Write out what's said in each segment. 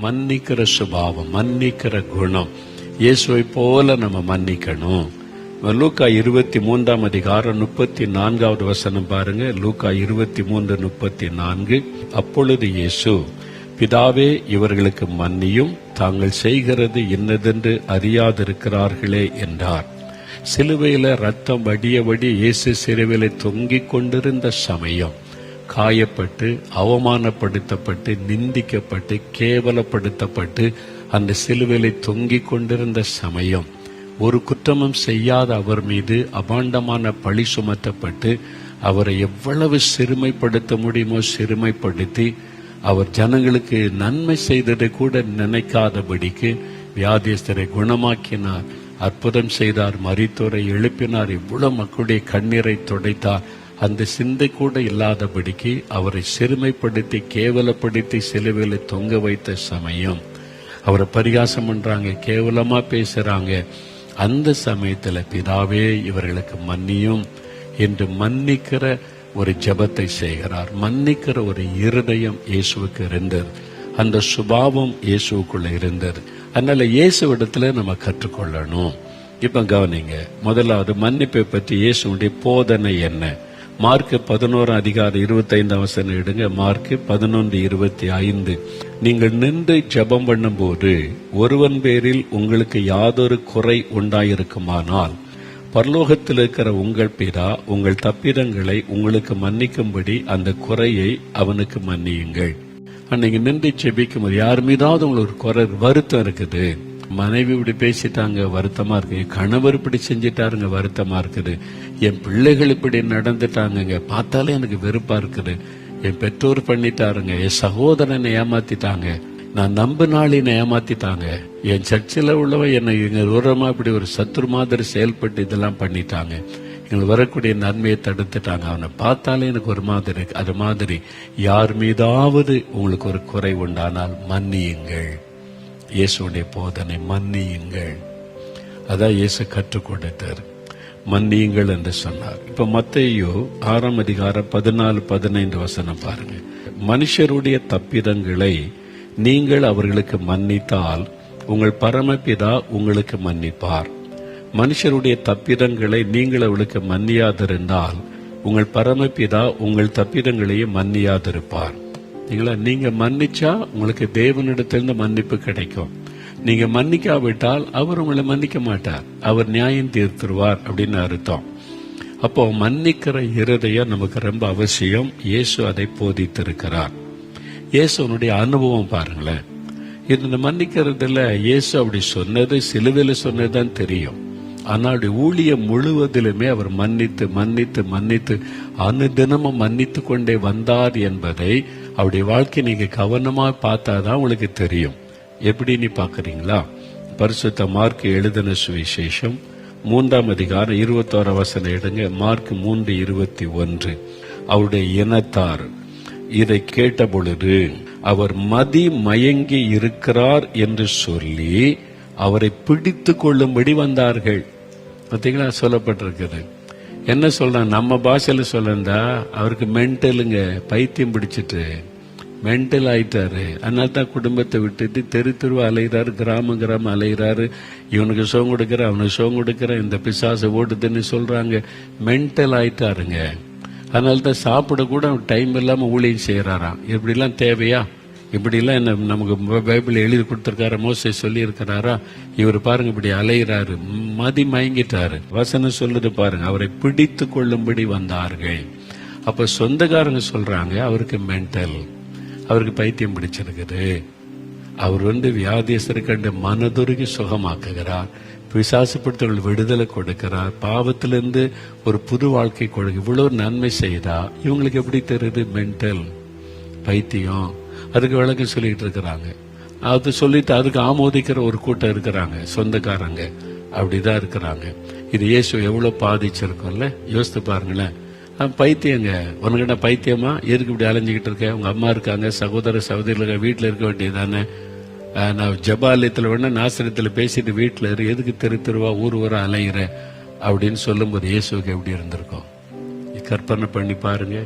மன்னிக்கிற சுபாவம் மன்னிக்கிற குணம். இயேசுவை போல நம்ம மன்னிக்கணும். லூக்கா இருபத்தி மூன்றாம் அதிகாரம் முப்பத்தி நான்காவது வசனம் பாருங்க. லூக்கா இருபத்தி மூன்று முப்பத்தி நான்கு அப்பொழுது இயேசு பிதாவே இவர்களுக்கு மன்னியும் தாங்கள் செய்கிறது இன்னதென்று அறியாதிருக்கிறார்களே என்றார். சிலுவையில ரத்தம் வடிய வடி இயேசு சிலுவையில தொங்கிக் கொண்டிருந்த சமயம். காயப்பட்டு அவமானப்படுத்தப்பட்டு நிந்திக்கப்பட்டு கேவலப்படுத்தப்பட்டு அந்த சிலுவையில தொங்கிக் கொண்டிருந்த சமயம். ஒரு குற்றமும் செய்யாத அவர் மீது அபாண்டமான பழி சுமத்தப்பட்டு அவரை எவ்வளவு சிறுமைப்படுத்த முடியுமோ சிறுமைப்படுத்தி அவர் ஜனங்களுக்கு நன்மை செய்ததை கூட நினைக்காதபடிக்கு வியாதியஸ்தரை குணமாக்கினார். அற்புதம் செய்தார் மரித்தோரை எழுப்பினார் இவ்வளவு மக்களுடைய கண்ணீரை துடைத்தார். அந்த சிந்தை கூட இல்லாதபடிக்கு அவரை சிறுமைப்படுத்தி கேவலப்படுத்தி சிலுவையில் தொங்க வைத்த சமயம். அவரை பரிகாசம் பண்றாங்க கேவலமா பேசுறாங்க. அந்த சமயத்துல பிதாவே இவர்களுக்கு மன்னியும் என்று மன்னிக்கிற ஒரு ஜெபத்தை செய்கிறார். மன்னிக்கிற ஒரு இருதயம் இயேசுவுக்கு இருந்தது. அந்த சுபாவம் இயேசுவுக்குள்ள இருந்தது. அதனால இயேசுவிடத்துல நம்ம கற்றுக்கொள்ளணும். இப்போ கவனிங்க முதலாவது மன்னிப்பை பற்றி இயேசுடைய போதனை என்ன? மார்க்கு பதினோரு அதிகாரம் இருபத்தி ஐந்து அவசரம் எடுங்க. மார்க்கு பதினொன்று இருபத்தி ஐந்து நீங்கள் நின்று ஜபம் பண்ணும்போது ஒருவன் பேரில் உங்களுக்கு யாதொரு குறை உண்டாயிருக்குமானால் பரலோகத்தில் இருக்கிற உங்கள் பிதா உங்கள் தப்பிதங்களை உங்களுக்கு மன்னிக்கும்படி அந்த குறையை அவனுக்கு மன்னியுங்கள். அன்னைக்கு நின்று செபிக்கும் போது யார் மீதாவது உங்களுக்கு குறை வருத்தம் இருக்குது? மனைவி இப்படி பேசிட்டாங்க வருத்தமா இருக்கு. என் கணவர் இப்படி செஞ்சிட்டாருங்க வருத்தமா இருக்குது. என் பிள்ளைகள் இப்படி நடந்துட்டாங்கங்க பார்த்தாலே எனக்கு வெறுப்பா இருக்குது. என் பெற்றோர் பண்ணிட்டாருங்க என் சகோதரனை ஏமாத்திட்டாங்க. நான் நம்பு நாளினை ஏமாத்திட்டாங்க. என் சர்ச்சில் உள்ளவன் என்னை எங்க தூரமா இப்படி ஒரு சத்துரு மாதிரி செயல்பட்டு இதெல்லாம் பண்ணிட்டாங்க. எங்களுக்கு வரக்கூடிய நன்மையை தடுத்துட்டாங்க. அவனை பார்த்தாலே எனக்கு ஒரு மாதிரி இருக்கு. அது மாதிரி யார் மீதாவது உங்களுக்கு ஒரு குறை உண்டானால் மன்னியுங்கள். இயேசுடைய போதனை மன்னியுங்கள். அதான் இயேசு கற்றுக் கொடுத்தார். மன்னியுங்கள் என்று சொன்னார். இப்ப மத்தையோ ஆறாம் அதிகாரம் பதினாலு பதினைந்து வசனம் பாருங்க. மனுஷருடைய தப்பிதங்களை நீங்கள் அவர்களுக்கு மன்னித்தால் உங்கள் பரமபிதா உங்களுக்கு மன்னிப்பார். மனுஷருடைய தப்பிதங்களை நீங்கள் அவளுக்கு மன்னியாதிருந்தால் உங்கள் பரமபிதா உங்கள் தப்பிதங்களையும் மன்னியாதிருப்பார். நீங்களா நீங்க மன்னிச்சா உங்களுக்கு தேவனிடத்திலிருந்து மன்னிப்பு கிடைக்கும். நீங்க மன்னிக்காவிட்டால் அவர் உங்களை மன்னிக்க மாட்டார். அவர் நியாயம் தீர்த்துருவார் அப்படின்னு அர்த்தம். அப்போ மன்னிக்கிற இருதயம் நமக்கு ரொம்ப அவசியம். இயேசு அதை போதித்திருக்கிறார். இயேசுனுடைய அனுபவம் பாருங்களேன். இந்த மன்னிக்கிறதுல இயேசு அப்படி சொன்னது சிலுவையில் சொன்னதுதான் தெரியும். ஆனால் அவருடைய ஊழியம் முழுவதிலுமே அவர் மன்னித்து மன்னித்து மன்னித்து அனுதினமும் மன்னித்து கொண்டே வந்தார் என்பதை அவருடைய வாழ்க்கை நீங்க பார்த்தா பார்த்தாதான் உங்களுக்கு தெரியும். எப்படி நீ பாக்குறீங்களா பரிசுத்த மார்க் எழுதின சுவிசேஷம் மூன்றாம் அதிகாரம் இருபத்தோரு வசனம் எடுங்க. மார்க் மூன்று இருபத்தி ஒன்று. அவருடைய இனத்தார் இதை கேட்ட பொழுது அவர் மதி மயங்கி இருக்கிறார் என்று சொல்லி அவரை பிடித்து கொள்ளும்படி வந்தார்கள். பார்த்தீங்களா? சொல்லப்பட்டிருக்குது என்ன சொல்றான்? நம்ம பாஷையில் சொல்லிருந்தா அவருக்கு மென்டலுங்க பைத்தியம் பிடிச்சிட்டு மென்டல் ஆயிட்டாரு. அதனால தான் குடும்பத்தை விட்டுட்டு தெரு தெருவா அலைகிறாரு கிராமம் கிராமம் அலைகிறாரு இவனுக்கு சோகம் கொடுக்குற அவனுக்கு சோகம் கொடுக்குற இந்த பிசாசை ஓடுதுன்னு சொல்றாங்க. மென்டல் ஆயிட்டாருங்க. அதனால தான் சாப்பிட கூட டைம் இல்லாமல் ஊழியம் செய்கிறாராம் இப்படிலாம் தேவையா? இப்படிலாம் என்ன நமக்கு பைபிள் எழுதி கொடுத்துருக்காரு மோசை சொல்லியிருக்கிறாரா? இவர் பாருங்க இப்படி அலைகிறாரு மதி மயங்கிட்டாரு. வசனம் சொல்லுது பாருங்க அவரை பிடித்து கொள்ளும்படி வந்தார்கள். அப்ப சொந்தக்காரங்க சொல்றாங்க அவருக்கு மென்டல் அவருக்கு பைத்தியம் பிடிச்சிருக்குது. அவர் வந்து வியாதியஸ்தர் கண்டு மனதுருகி சுகமாக்குகிறார். பிசாசுப்படுத்தவர்கள் விடுதலை கொடுக்கிறார். பாவத்திலிருந்து ஒரு புது வாழ்க்கை கொடுக்க இவ்வளவு நன்மை செய்தா? இவங்களுக்கு எப்படி தெரியுது? மென்டல் பைத்தியம். அதுக்கு விளக்கம் சொல்லிட்டு இருக்கிறாங்க. அது சொல்லிட்டு அதுக்கு ஆமோதிக்கிற ஒரு கூட்டம் இருக்கிறாங்க சொந்தக்காரங்க. அப்படிதான் இருக்கிறாங்க. இது இயேசு எவ்வளோ பாதிச்சிருக்கோம்ல? யோசித்து பாருங்களேன். பைத்தியங்க. உனக்கிட்ட பைத்தியமா? எதுக்கு இப்படி அலைஞ்சுக்கிட்டு இருக்க? உங்க அம்மா இருக்காங்க சகோதர சகோதரிகள் வீட்டில் இருக்க வேண்டியதானே தானே நான் ஜபாலயத்தில் வேணா நாசனத்தில் பேசிட்டு வீட்டில் இரு. எதுக்கு தெரு தெருவா ஊர் ஊரா அலையிற? அப்படின்னு சொல்லும்போது இயேசுக்கு எப்படி இருந்திருக்கும்? கற்பனை பண்ணி பாருங்க.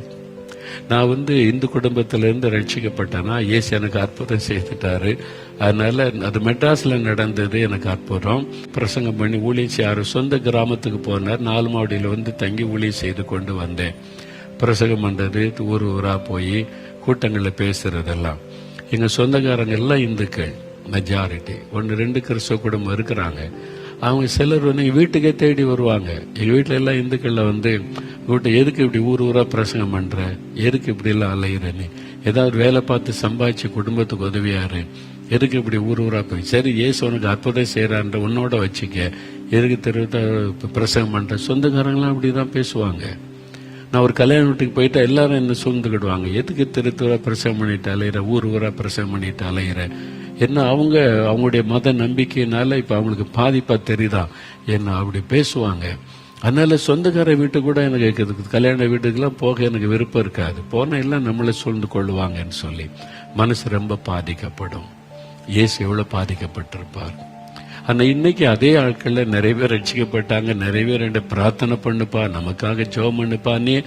நான் வந்து இந்து குடும்பத்திலேருந்து ரட்சிக்கப்பட்டேன்னா ஏசி எனக்கு அற்புதம் செய்துட்டாரு. அதனால அது மெட்ராஸ்ல நடந்தது எனக்கு அற்புதம். பிரசங்கம் பண்ணி ஊழியம் செய்யாரு சொந்த கிராமத்துக்கு போனார். நாலு மாவடியில் வந்து தங்கி ஊழியம் செய்து கொண்டு வந்தேன். பிரசங்கம் பண்றது ஊர் ஊரா போய் கூட்டங்களில் பேசுறதெல்லாம். எங்க சொந்தக்காரங்க எல்லாம் இந்துக்கள் மெஜாரிட்டி ஒன்று ரெண்டு கிறிஸ்தவ குடும்பம் இருக்கிறாங்க. அவங்க சிலர் வந்து வீட்டுக்கே தேடி வருவாங்க. எங்க வீட்டுல எல்லாம் இந்துக்கள்ல வந்து வீட்டை எதுக்கு இப்படி ஊர் ஊராக பிரசங்கம் பண்ணுற எதுக்கு இப்படி எல்லாம் அலையிற நீ? ஏதாவது வேலை பார்த்து சம்பாதிச்சு குடும்பத்துக்கு உதவியாரு. எதுக்கு இப்படி ஊர் ஊராக போய்? சரி ஏசு உனக்கு அற்புதம் செய்கிறான்ற உன்னோட வச்சுக்க. எதுக்கு தெருவு பிரசங்கம் பண்ணுற சொந்தக்காரங்களாம் அப்படி தான் பேசுவாங்க. நான் ஒரு கல்யாண வீட்டுக்கு போயிட்டா எல்லாரும் என்ன சூழ்ந்துக்கிடுவாங்க? எதுக்கு தெரு பிரசவம் பண்ணிட்டு அலையிற? ஊர் ஊரா பிரசவம் பண்ணிட்டு அலையிற? என்ன அவங்க அவங்களுடைய மத நம்பிக்கையினால இப்ப அவங்களுக்கு பாதிப்பா தெரியுதா? என்ன அப்படி பேசுவாங்க. அதனால சொந்தக்கார வீட்டு கூட எனக்கு இதுக்கு கல்யாண வீட்டுக்கெல்லாம் போக எனக்கு விருப்பம் இருக்காது. போன எல்லாம் நம்மளை சூழ்ந்து கொள்ளுவாங்கன்னு சொல்லி மனசு ரொம்ப பாதிக்கப்படும். இயேசு எவ்வளோ பாதிக்கப்பட்டிருப்பார். ஆனால் இன்னைக்கு அதே ஆட்களில் நிறைய பேர் ரட்சிக்கப்பட்டாங்க. நிறைய பேர் என்கிட்ட பிரார்த்தனை பண்ணுப்பா நமக்காக ஜோம் பண்ணுப்பான்னே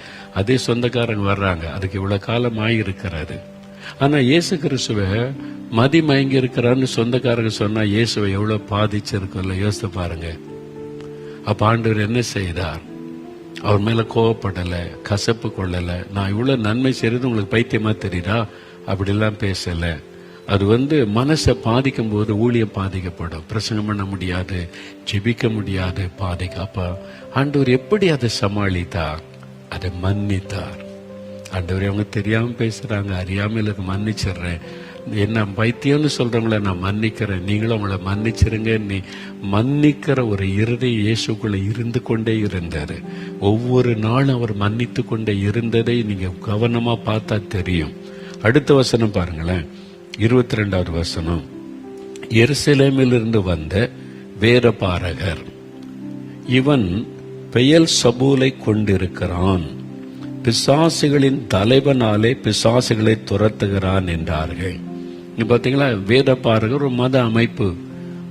அதே சொந்தக்காரங்க வர்றாங்க. அதுக்கு இவ்வளோ காலம் ஆகியிருக்கிறது ஆனால் இயேசு கிறிஸ்துவ மதி மயங்கி இருக்கிறான்னு சொந்தக்காரங்க சொன்னால் இயேசுவை எவ்வளோ பாதிச்சிருக்கும்ல? யோசித்து பாருங்கள் அப்போ ஆண்டவர் என்ன செய்தார்? அவர் மேலே கோவப்படலை கசப்பு கொள்ளலை. நான் இவ்வளோ நன்மை செய்யறது உங்களுக்கு பைத்தியமா தெரியுதா? அப்படிலாம் பேசலை. அது வந்து மனசை பாதிக்கும் போது ஊழியம் பாதிக்கப்படும். பிரசங்கம் பண்ண முடியாது ஜெபிக்க முடியாது பாதிக்க. அப்போ ஆண்டவர் எப்படி அதை சமாளித்தார்? அதை மன்னித்தார். ஆண்டவர் அவங்க தெரியாமல் பேசுறாங்க. அறியாமல் எனக்கு மன்னிச்சிடுறேன். என்ன பைத்தியம்னு சொல்கிறவங்கள நான் மன்னிக்கிறேன். நீங்களும் அவங்கள மன்னிச்சிருங்க. நீ மன்னிக்கிற ஒரு இருதை இயேசுக்குள்ளே இருந்து கொண்டே இருந்தார். ஒவ்வொரு நாளும் அவர் மன்னித்து கொண்டே இருந்ததை நீங்கள் கவனமாக பார்த்தா தெரியும். அடுத்த வசனம் பாருங்களேன். இருபத்தி ரெண்டாவது வசனம். எருசலேமிலிருந்து வந்த வேரபாரகர் இவன் பெயல் சபூலை கொண்டிருக்கிறான். பிசாசுகளின் தலைவனாலே பிசாசுகளை துரத்துகிறான் என்றார்கள். பார்த்தீங்களா வேத பாரகர் ஒரு மத அமைப்பு.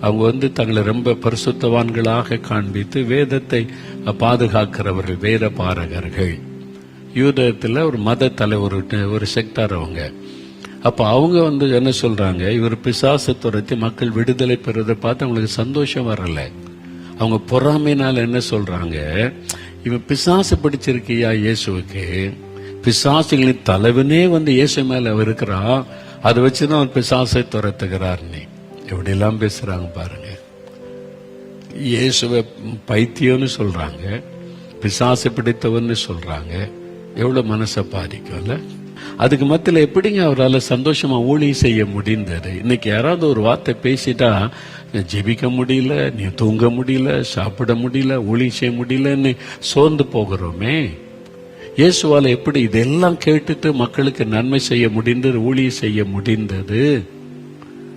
அவங்க வந்து தங்களை ரொம்ப பரிசுத்தவான்களாக காண்பித்து வேதத்தை பாதுகாக்கிறவர்கள் வேத பாரகர்கள் யூதத்தில் ஒரு மத தலைவர் ஒரு செக்டார் அவங்க. அப்ப அவங்க வந்து என்ன சொல்றாங்க? இவர் பிசாசு துரத்தி மக்கள் விடுதலை பெறுவதை பார்த்து அவங்களுக்கு சந்தோஷம் வரல. அவங்க பொறாமைனால் என்ன சொல்றாங்க? இவன் பிசாசு பிடிச்சிருக்கியா இயேசுவுக்கு? பிசாசுகளின் தலைவனே வந்து இயேசு மேல அவர் அதை வச்சு தான் அவர் பிசாசை துரத்துகிறார் நீ. எப்படி எல்லாம் பாருங்க. இயேசுவை பைத்தியம்னு சொல்கிறாங்க பிசாசு பிடித்தவன்னு சொல்கிறாங்க எவ்வளோ மனசை பாதிக்கும்ல? அதுக்கு மத்தியில் எப்படிங்க அவரால் சந்தோஷமாக ஊழியம் செய்ய முடிந்தது? இன்னைக்கு யாராவது ஒரு வார்த்தை பேசிட்டா ஜெபிக்க முடியல நீ தூங்க முடியல சாப்பிட முடியல ஊழியம் செய்ய முடியலன்னு சோர்ந்து போகிறோமே. இயேசுவால் எப்படி இதெல்லாம் கேட்டுட்டு மக்களுக்கு நன்மை செய்ய முடிந்தது ஊழியம் செய்ய முடிந்தது?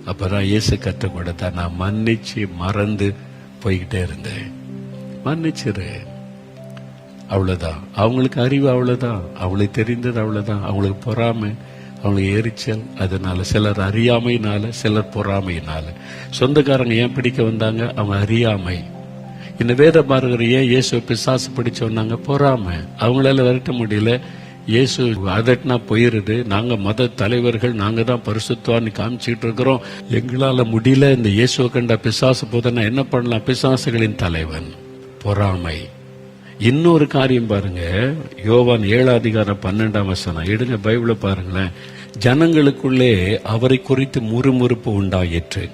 அப்பதான் இயேசு கற்றுக் கொடுத்தா நான் மன்னிச்சு மறந்து போய்கிட்டே இருந்தேன். மன்னிச்சிரு. அவ்வளவுதான். அவங்களுக்கு அறிவு அவ்வளவுதான். அவங்களுக்கு தெரிந்தது அவ்வளவுதான். அவங்களுக்கு பொறாமை அவங்களுக்கு எரிச்சல் அதனால சிலர் அறியாமையினால சிலர் பொறாமையினால. சொந்தக்காரங்க ஏன் பிடிக்க வந்தாங்க? அவங்க அறியாமை. இந்த வேத பாரகர் ஏன் இயேசு பிசாசு பிடிச்சு சொன்னாங்க பொறாமை. அவங்களால விரட்ட முடியல. இயேசு அதட்டினா போயிருது. நாங்க மத தலைவர்கள் நாங்க தான் பரிசுத்தவான்னு காமிச்சிட்டு இருக்கிறோம். எங்களால முடியல. இந்த இயேசுவை கண்ட பிசாசு போதனா என்ன பண்ணலாம்? பிசாசுகளின் தலைவன். பொறாமை. இன்னொரு காரியம் பாருங்க. யோவான் ஏழாம் அதிகாரம் பன்னெண்டாம் வசனம். எடுங்க பைபிளை பாருங்களேன். ஜனங்களுக்குள்ளே அவரை குறித்து முறுமுறுப்பு உண்டாயிற்று.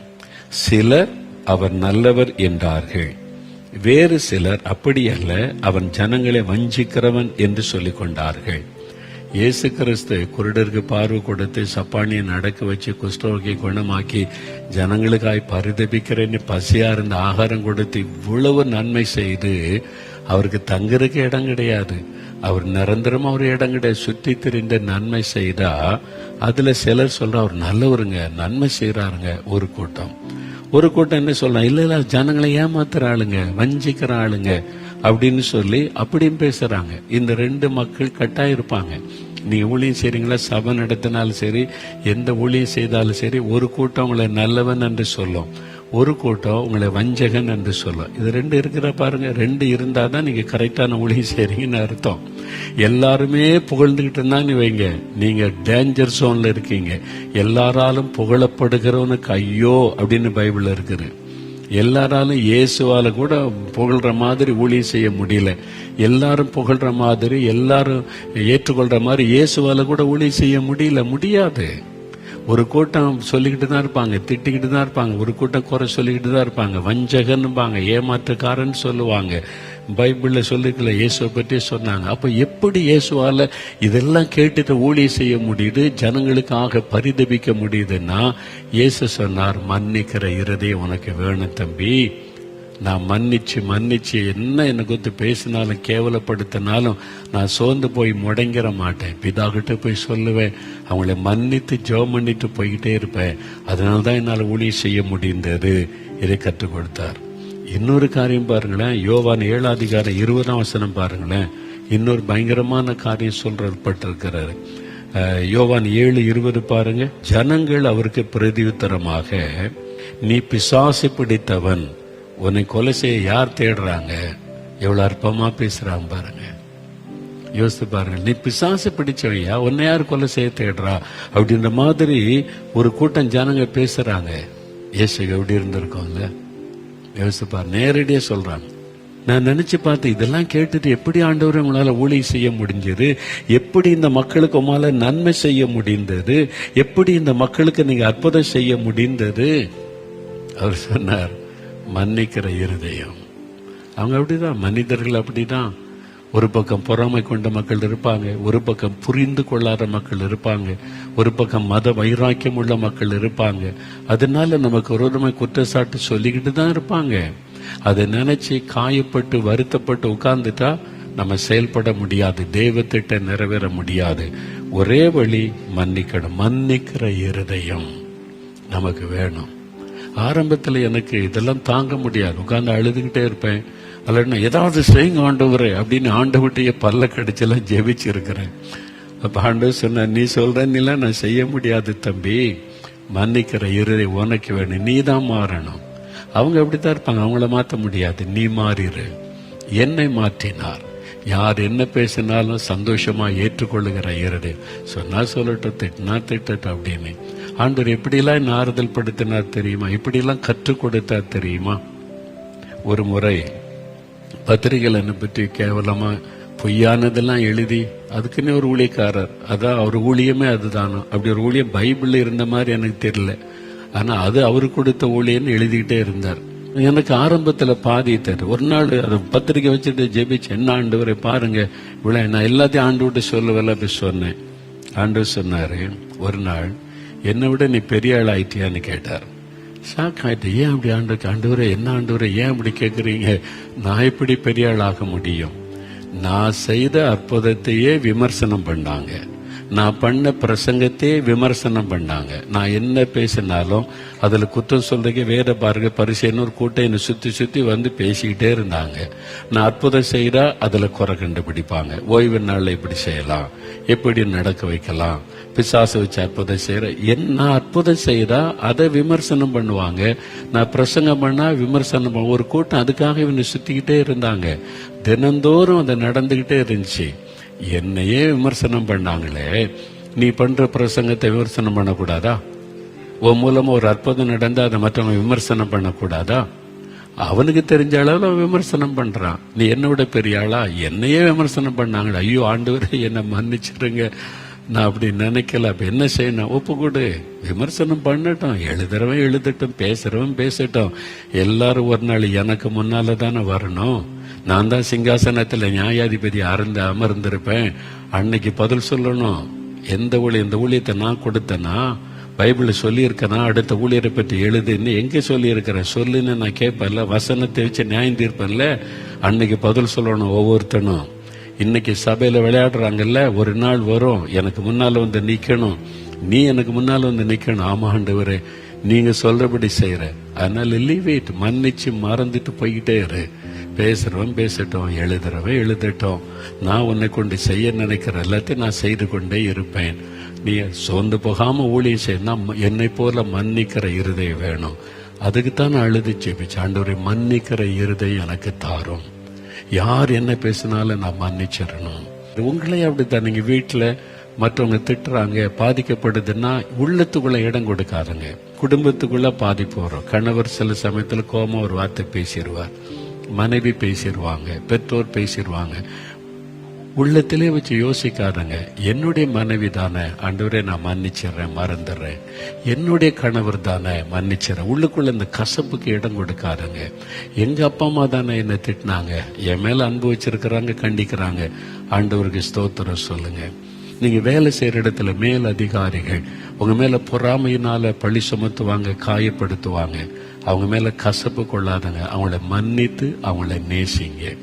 சிலர் அவர் நல்லவர் என்றார்கள். வேறு சிலர் அப்படி அல்ல அவன் ஜனங்களை வஞ்சிக்கிறவன் என்று சொல்லிக் கொண்டார்கள் இயேசு கிறிஸ்து குருடருக்கு பார்வை கொடுத்து சப்பானியை நடக்க வச்சு குஷ்டரோகியை குணமாக்கி ஜனங்களுக்காய் பரிதபிக்கிறேன்னு பசியா இருந்த ஆகாரம் கொடுத்து இவ்வளவு நன்மை செய்து அவருக்கு தங்குறதுக்கு இடம் கிடையாது. அவர் நிரந்தரமாக ஒரு இடம் கிடையாது சுத்தி திரிந்த நன்மை செய்தா அதுல சிலர் சொல்ற அவர் நல்லவருங்க நன்மை செய்யறாருங்க ஒரு கூட்டம். ஒரு கூட்டம் என்ன சொல்லலாம் இல்ல இல்ல ஜனங்களை ஏமாத்துற ஆளுங்க வஞ்சிக்கிற ஆளுங்க அப்படின்னு சொல்லி அப்படியும் பேசுறாங்க. இந்த ரெண்டு மக்கள் கட்டாயம் இருப்பாங்க. நீ ஊழியம் செய்றீங்களா? சபை நடத்தினாலும் சரி எந்த ஊழியம் செய்தாலும் சரி ஒரு கூட்டம் உங்களை நல்லவன் என்று சொல்லும். ஒரு கூட்டம் உங்களை வஞ்சகன் என்று சொல்லும். இது ரெண்டு இருக்கிற பாருங்க. ரெண்டு இருந்தா தான் நீங்க கரெக்டான ஒளி செய்றீங்கன்னு அர்த்தம். எல்லாருமே புகழ்ந்துகிட்டு இருந்தான்னு வைங்க. நீங்க டேஞ்சர் ஜோன்ல இருக்கீங்க. எல்லாராலும் புகழப்படுகிறவனுக்கு ஐயோ அப்படின்னு பைபிளில் இருக்குது. எல்லாராலும் இயேசுவால கூட புகழ்ற மாதிரி ஊழியம் செய்ய முடியல. எல்லாரும் புகழ்ற மாதிரி எல்லாரும் ஏற்றுக்கொள்ற மாதிரி இயேசுவால கூட ஊழியம் செய்ய முடியல. முடியாது. ஒரு கூட்டம் சொல்லிக்கிட்டு தான் இருப்பாங்க திட்டிக்கிட்டு தான் இருப்பாங்க ஒரு கூட்டம் குறை சொல்லிக்கிட்டு தான் இருப்பாங்க வஞ்சகன்னுபாங்க ஏமாற்றுக்காரன்னு சொல்லுவாங்க. பைபிளில் சொல்லிக்கல இயேசுவை பற்றி சொன்னாங்க. அப்போ எப்படி இயேசுவால் இதெல்லாம் கேட்டுட்டு ஊழிய செய்ய முடியுது ஜனங்களுக்காக பரிதபிக்க முடியுதுன்னா இயேசு சொன்னார் மன்னிக்கிற இருதயம் உனக்கு வேணும் தம்பி. நான் மன்னிச்சு மன்னிச்சு என்ன என்னை குறித்து பேசினாலும் கேவலப்படுத்தினாலும் நான் சோர்ந்து போய் முடங்கிற மாட்டேன். பிதாகிட்ட போய் சொல்லுவேன் அவங்கள மன்னித்து ஜெபம் பண்ணிட்டு போய்கிட்டே இருப்பேன். அதனால தான் என்னால் ஊழியம் செய்ய முடிந்தது இதை கற்றுக் கொடுத்தார். இன்னொரு காரியம் பாருங்களேன் யோவான் ஏழாதிகாரம் இருபதாம் வசனம் பாருங்களேன். இன்னொரு பயங்கரமான காரியம் சொல்றப்பட்டிருக்கிறாரு. யோவான் ஏழு இருபது பாருங்க. ஜனங்கள் அவருக்கு பிரதியுத்தரமாக நீ பிசாசு பிடித்தவன் உன்னை கொலை செய்ய யார் தேடுறாங்க? எவ்வளவு அற்பமா பேசுறாங்க பாருங்க. யோசித்து பாருங்க. நீ பிசாசு பிடிச்சவையா உன்னை யார் கொலை செய்ய தேடுறா? அப்படின்ற மாதிரி ஒரு கூட்டம் ஜனங்க பேசுறாங்க. இயேசு எப்படி இருந்திருக்கோங்க யோசித்து பாரு நேரடியா சொல்றாங்க. நான் நினைச்சு பார்த்து இதெல்லாம் கேட்டுட்டு எப்படி ஆண்டவர் உங்களால் ஊழியம் செய்ய முடிஞ்சது? எப்படி இந்த மக்களுக்கு உங்களால் நன்மை செய்ய முடிந்தது? எப்படி இந்த மக்களுக்கு நீங்க அற்புதம் செய்ய முடிந்தது? அவர் சொன்னார் மன்னிக்கிற இருதயம். அவங்க அப்படிதான் மனிதர்கள் அப்படிதான் ஒரு பக்கம் பொறாமை கொண்ட மக்கள் இருப்பாங்க ஒரு பக்கம் புரிந்து கொள்ளாத மக்கள் இருப்பாங்க ஒரு பக்கம் மத வைராக்கியம் உள்ள மக்கள் இருப்பாங்க. அதனால நமக்கு விரோதமாய் குற்றச்சாட்டு சொல்லிக்கிட்டு தான் இருப்பாங்க. அதை நினைச்சு காயப்பட்டு வருத்தப்பட்டு உட்கார்ந்துட்டா நம்ம செயல்பட முடியாது தெய்வத்திட்ட நிறைவேற முடியாது. ஒரே வழி மன்னிக்கணும். மன்னிக்கிற இருதயம் நமக்கு வேணும். ஆரம்பத்தில் எனக்கு இதெல்லாம் தாங்க முடியாது. உட்காந்து அழுதுகிட்டே இருப்பேன். அல்லனா ஏதாவது செய்யுங்க ஆண்டவரே அப்படின்னு ஆண்டவட்டைய பல்ல கடிச்செல்லாம் ஜெபிச்சிருக்கிறேன். அப்போ ஆண்டவர் சொன்ன நீ சொல்றன்னிலாம் நான் செய்ய முடியாது தம்பி. மன்னிக்கிற இருதை உனக்கு வேணும். நீ தான் மாறணும். அவங்க அப்படித்தான் இருப்பாங்க. அவங்கள மாற்ற முடியாது. நீ மாறிடு என்னை மாற்றினார். யார் என்ன பேசினாலும் சந்தோஷமாக ஏற்றுக்கொள்ளுகிற இருதை சொன்னால் சொல்லட்டும் திட்டினா திட்டட்டும் அப்படின்னு. ஆண்டவர் எப்படிலாம் என்ன ஆறுதல் படுத்தினார் தெரியுமா? எப்படிலாம் கற்றுக் கொடுத்தார் தெரியுமா? ஒரு முறை பத்திரிகைகள் என்னை பற்றி கேவலமா பொய்யானதெல்லாம் எழுதி அதுக்குன்னே ஒரு ஊழியக்காரர் அதான் அவர் ஊழியமே அதுதானோ? அப்படி ஒரு ஊழியம் பைபிள் இருந்த மாதிரி எனக்கு தெரியல. ஆனால் அது அவரு கொடுத்த ஊழியன்னு எழுதிக்கிட்டே இருந்தார். எனக்கு ஆரம்பத்தில் பாதி தரு ஒரு நாள் அது பத்திரிக்கை வச்சுட்டு ஜெபிச்சு என்ன ஆண்டவரை பாருங்க. இவ்வளோ நான் எல்லாத்தையும் ஆண்டு விட்டு சொல்லுவேல அப்படி சொன்னேன். ஆண்டு சொன்னார் ஒரு நாள் என்னை விட நீ பெரிய ஆள் ஆயிட்டியான்னு கேட்டார். ஷாக் ஆயிட்டு ஏன் அப்படி ஆண்டு ஆண்டவரே என்ன ஆண்டவரே ஏன் அப்படி கேட்குறீங்க? நான் எப்படி பெரிய ஆள் ஆக முடியும்? நான் செய்த அற்புதத்தையே விமர்சனம் பண்ணாங்க. நான் பண்ண பிரசங்கத்தையே விமர்சனம் பண்ணாங்க. நான் என்ன பேசினாலும் அதில் குற்றம் சொல்றதுக்கு வேற பாருங்க பரிசைன்னு ஒரு கூட்டம் என்னை சுற்றி சுற்றி வந்து பேசிக்கிட்டே இருந்தாங்க. நான் அற்புதம் செய்கிறா அதில் குறை கண்டுபிடிப்பாங்க. ஓய்வு நாளில் இப்படி செய்யலாம். எப்படி நடக்க வைக்கலாம்? பிசாசு வச்சு அற்புதம் செய்யற. என்ன அற்புதம் செய்தா அதை விமர்சனம் பண்ணுவாங்க. நான் பிரசங்கம் பண்ணா விமர்சனம் பண்ண ஒரு கூட்டம் அதுக்காக இவனை சுத்திக்கிட்டே இருந்தாங்க. தினந்தோறும் அதை நடந்துகிட்டே இருந்துச்சு. என்னையே விமர்சனம் பண்ணாங்களே. நீ பண்ற பிரசங்கத்தை விமர்சனம் பண்ணக்கூடாதா? உன் மூலமா ஒரு அற்புதம் நடந்தா அதை மற்றவங்க விமர்சனம் பண்ணக்கூடாதா? அவனுக்கு தெரிஞ்ச அளவில் அவன் விமர்சனம் பண்றான். நீ என்னோட விட பெரிய ஆளா? என்னையே விமர்சனம் பண்ணாங்களே. ஐயோ ஆண்டவரே என்னை மன்னிச்சிருங்க. நான் அப்படி நினைக்கல. அப்ப என்ன செய்யணும்? ஒப்பு கொடு. விமர்சனம் பண்ணட்டும். எழுதுறவன் எழுதட்டும். பேசுறவன் பேசட்டும். எல்லாரும் ஒரு நாள் எனக்கு முன்னால தானே வரணும். நான் தான் சிங்காசனத்துல நியாயாதிபதி அறந்து அமர்ந்திருப்பேன். அன்னைக்கு பதில் சொல்லணும். எந்த ஊழி இந்த ஊழியத்தை நான் கொடுத்தேன்னா பைபிள்ல சொல்லியிருக்கனா? அடுத்த ஊழியரை பற்றி எழுதுன்னு எங்கே சொல்லியிருக்கிறேன்? சொல்லுன்னு நான் கேட்பேன்ல. வசனத்தை வச்சு நியாயம் தீர்ப்பேன்ல. அன்னைக்கு பதில் சொல்லணும் ஒவ்வொருத்தனும். இன்னைக்கு சபையில விளையாடுறாங்கல்ல ஒரு நாள் வரும் எனக்கு முன்னால வந்து நிக்கணும் நீ எனக்கு முன்னால வந்து நிக்கணும். ஆமாண்டவரே நீங்க சொல்றபடி செய்யற. அதனால லீவ் மன்னிச்சு மறந்துட்டு போய்கிட்டே இரு. பேசுறவன் பேசட்டும் எழுதுறவன் எழுதட்டும். நான் உன்னை கொண்டு செய்ய நினைக்கிற எல்லாத்தையும் நான் செய்து கொண்டே இருப்பேன். நீ சோர்ந்து போகாம ஊழியம் செய்யணும் என்னை போல மன்னிக்கிற இருதயம் வேணும். அதுக்கு தான் நான் எழுதி ஜெபிச்சு ஆண்டவரை மன்னிக்கிற இருதயம் எனக்கு தாரும். யார் என்ன பேசினாலும் நான் மன்னிச்சிடணும். உங்களே அப்படித்தான். நீங்க வீட்டில் மற்றவங்க திட்டுறாங்க பாதிக்கப்படுதுன்னா உள்ளத்துக்குள்ள இடம் கொடுக்காதுங்க. குடும்பத்துக்குள்ள பாதிப்பு வரும். கணவர் சில சமயத்தில் கோமம் ஒரு வார்த்தை பேசிடுவார். மனைவி பேசிடுவாங்க. பெற்றோர் பேசிடுவாங்க. உள்ளத்திலே வச்சு யோசிக்காதங்க. என்னுடைய மனைவி தானே ஆண்டவரே நான் மன்னிச்சிடுறேன் மறந்துடுறேன். என்னுடைய கணவர் தானே மன்னிச்சிடுறேன். உள்ளுக்குள்ள இந்த கசப்புக்கு இடம் கொடுக்காதங்க. எங்கள் அப்பா அம்மா தானே என்னை திட்டினாங்க. என் மேலே அன்பு வச்சிருக்கிறாங்க கண்டிக்கிறாங்க. ஆண்டவருக்கு ஸ்தோத்திரம் சொல்லுங்க. நீங்கள் வேலை செய்கிற இடத்துல மேல் அதிகாரிகள் உங்கள் மேலே பொறாமையினால் பழி சுமத்துவாங்க காயப்படுத்துவாங்க. அவங்க மேலே கசப்பு கொள்ளாதங்க. அவங்கள மன்னித்து அவங்கள நேசிங்க.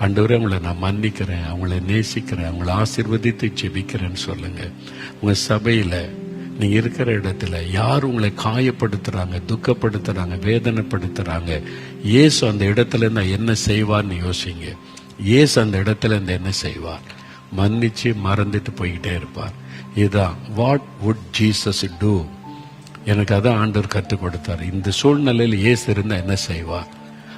ஆண்டவரே அவங்கள நான் மன்னிக்கிறேன் அவங்கள நேசிக்கிறேன் அவங்கள ஆசிர்வதித்து ஜெபிக்கிறேன்னு சொல்லுங்க. உங்கள் சபையில் நீங்கள் இருக்கிற இடத்துல யார் உங்களை காயப்படுத்துகிறாங்க துக்கப்படுத்துகிறாங்க வேதனைப்படுத்துகிறாங்க ஏசு அந்த இடத்துல இருந்தால் என்ன செய்வார்னு யோசிங்க. ஏசு அந்த இடத்துல இருந்து என்ன செய்வார்? மன்னிச்சு மறந்துட்டு போய்கிட்டே இருப்பார். இதுதான் வாட் வுட் ஜீசஸ் டூ எனக்கு அதான் ஆண்டவர் கற்றுக் கொடுத்தார். இந்த சூழ்நிலையில் ஏசு இருந்தால் என்ன செய்வார்?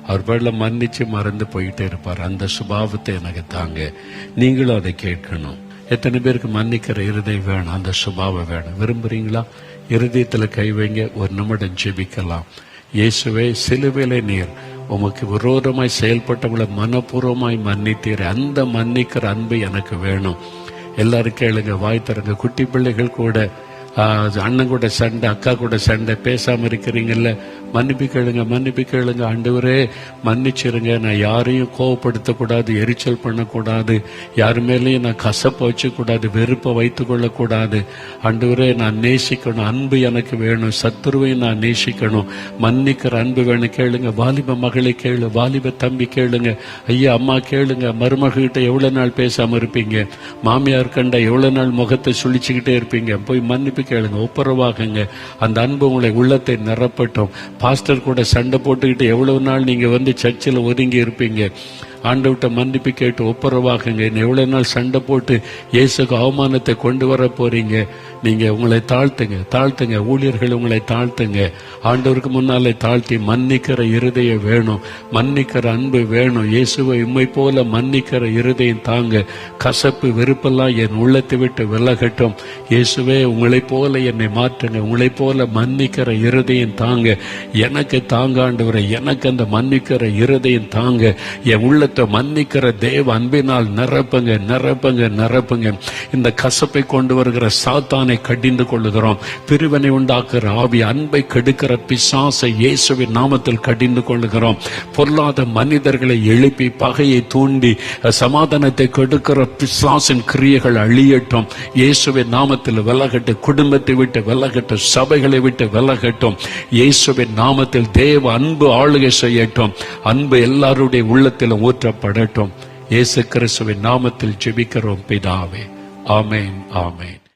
அவர் பேரில் மன்னிச்சு மறந்து போயிட்டே இருப்பார். அந்த சுபாவத்தை எனக்கு தாங்க. நீங்களும் அதை கேட்கணும். எத்தனை பேருக்கு மன்னிக்கிற இருதயம் வேணும்? அந்த சுபாவம் வேணும். விரும்புறீங்களா? இருதயத்தில் கை வைங்க. ஒரு நிமிடம் ஜெபிக்கலாம். இயேசுவே சிலுவிலை நீர் உமக்கு விரோதமாய் செயல்பட்டவங்களை மனப்பூர்வமாய் மன்னித்தீர். அந்த மன்னிக்கிற அன்பு எனக்கு வேணும். எல்லாரும் கேளுங்க. வாய் தருங்க குட்டி பிள்ளைகள் கூட அண்ணன் கூட சண்டை அக்கா கூட சண்டை பேசாம இருக்கிறீங்கல்ல. மன்னிப்பு கேளுங்க மன்னிப்பு கேளுங்க ஆண்டவரே. மன்னிச்சிருங்க. நான் யாரையும் கோவப்படுத்தக்கூடாது எரிச்சல் பண்ணக்கூடாது. யார் மேலேயும் நான் கசப்பை வச்சுக்கூடாது வெறுப்பை வைத்து கொள்ளக்கூடாது ஆண்டவரே நான் நேசிக்கணும். அன்பு எனக்கு வேணும். சத்துருவையும் நான் நேசிக்கணும். மன்னிக்கிற அன்பு வேணும். கேளுங்க. வாலிப மகளை கேளு. வாலிப தம்பி கேளுங்க. ஐயா அம்மா கேளுங்க. மருமகிட்ட எவ்வளவு நாள் பேசாம இருப்பீங்க? மாமியார் கண்ட எவ்வளவு நாள் முகத்தை சுழிச்சுக்கிட்டே இருப்பீங்க? போய் மன்னிப்பு கேளுங்க ஒப்புரவாகுங்க அந்த அன்பு உங்களை உள்ளத்தை நிரப்பட்டும். பாஸ்டர் கூட சண்டை போட்டுக்கிட்டு எவ்வளவு நாள் நீங்க வந்து சர்ச்சில் ஒதுங்கி இருப்பீங்க? ஆண்டவர்கிட்ட மன்னிப்பு கேட்டு ஒப்புரவாகுங்க இன்னும் எவ்வளவு நாள் சண்டை போட்டு இயேசுக்கு அவமானத்தை கொண்டு வர போறீங்க? நீங்கள் உங்களை தாழ்த்துங்க தாழ்த்துங்க ஊழியர்கள் உங்களை தாழ்த்துங்க. ஆண்டவருக்கு முன்னாலே தாழ்த்தி மன்னிக்கிற இருதயம் வேணும் மன்னிக்கிற அன்பு வேணும். இயேசுவை உண்மை போல மன்னிக்கிற இருதயம் தாங்க. கசப்பு வெறுப்பெல்லாம் என் உள்ளத்தை விட்டு விலகட்டும். இயேசுவே உங்களை போல என்னை மாற்றுங்க உங்களை போல மன்னிக்கிற இருதயம் தாங்க. எனக்கு தாங்காண்டவரை எனக்கு அந்த மன்னிக்கிற இருதயம் தாங்க. என் உள்ளத்தை மன்னிக்கிற தேவ அன்பினால் நிரப்புங்க நிரப்புங்க நிரப்புங்க. இந்த கசப்பை கொண்டு வருகிற சாத்தானை கடிந்து கொள்ளுகிறோம். பிரிவினை உண்டாக்குற ஆவி அன்பை கெடுக்கிற பிசாசை இயேசுவின் நாமத்தில் கடிந்து கொள்ளுகிறோம். பொல்லாத மனிதர்களை எழுப்பி பகையை தூண்டி சமாதானத்தை கெடுக்கிற பிசாசின் கிரியைகள் அழியட்டும். இயேசுவின் நாமத்தில் விலகட்டும் குடும்பத்தை விட்டு விலகட்டும் சபைகளை விட்டு விலகட்டும். இயேசுவின் நாமத்தில் தேவ அன்பு ஆளுகை செய்யட்டும். அன்பு எல்லாருடைய உள்ளத்திலும் ஊற்றப்படட்டும். இயேசு கிறிஸ்துவின் நாமத்தில் ஜெபிக்கிறோம் பிதாவே. ஆமேன் ஆமேன்.